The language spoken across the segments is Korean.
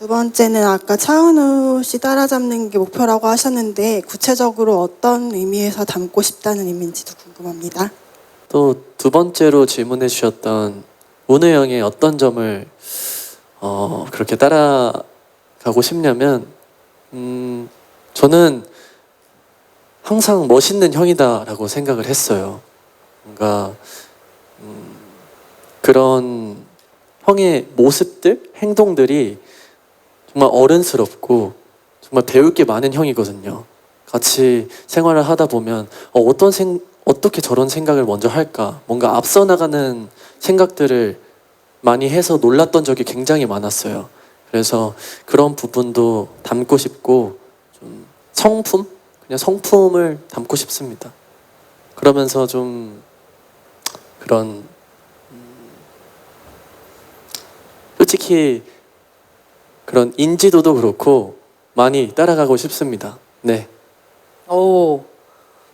두 번째는 아까 차은우 씨 따라잡는 게 목표라고 하셨는데 구체적으로 어떤 의미에서 담고 싶다는 의미인지도 궁금합니다. 또 두 번째로 질문해 주셨던 문우 형의 어떤 점을 어, 그렇게 따라가고 싶냐면 음, 저는 항상 멋있는 형이다라고 생각을 했어요. 뭔가 음, 그런 형의 모습들, 행동들이 정말 어른스럽고 정말 배울 게 많은 형이거든요. 같이 생활을 하다 보면 어, 어떤 생 어떻게 저런 생각을 먼저 할까? 뭔가 앞서 나가는 생각들을 많이 해서 놀랐던 적이 굉장히 많았어요. 그래서 그런 부분도 담고 싶고 좀 성품 그냥 성품을 담고 싶습니다. 그러면서 좀 그런 음, 솔직히 그런 인지도도 그렇고 많이 따라가고 싶습니다. 네. 오,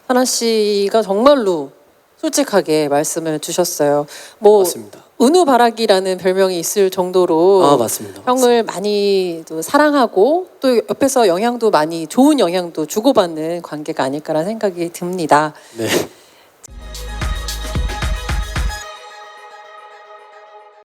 하나 씨가 정말로 솔직하게 말씀을 주셨어요. 뭐 맞습니다. 은우바락이라는 별명이 있을 정도로 아 맞습니다. 형을 많이 또 사랑하고 또 옆에서 영향도 많이 좋은 영향도 주고받는 관계가 아닐까라는 생각이 듭니다. 네.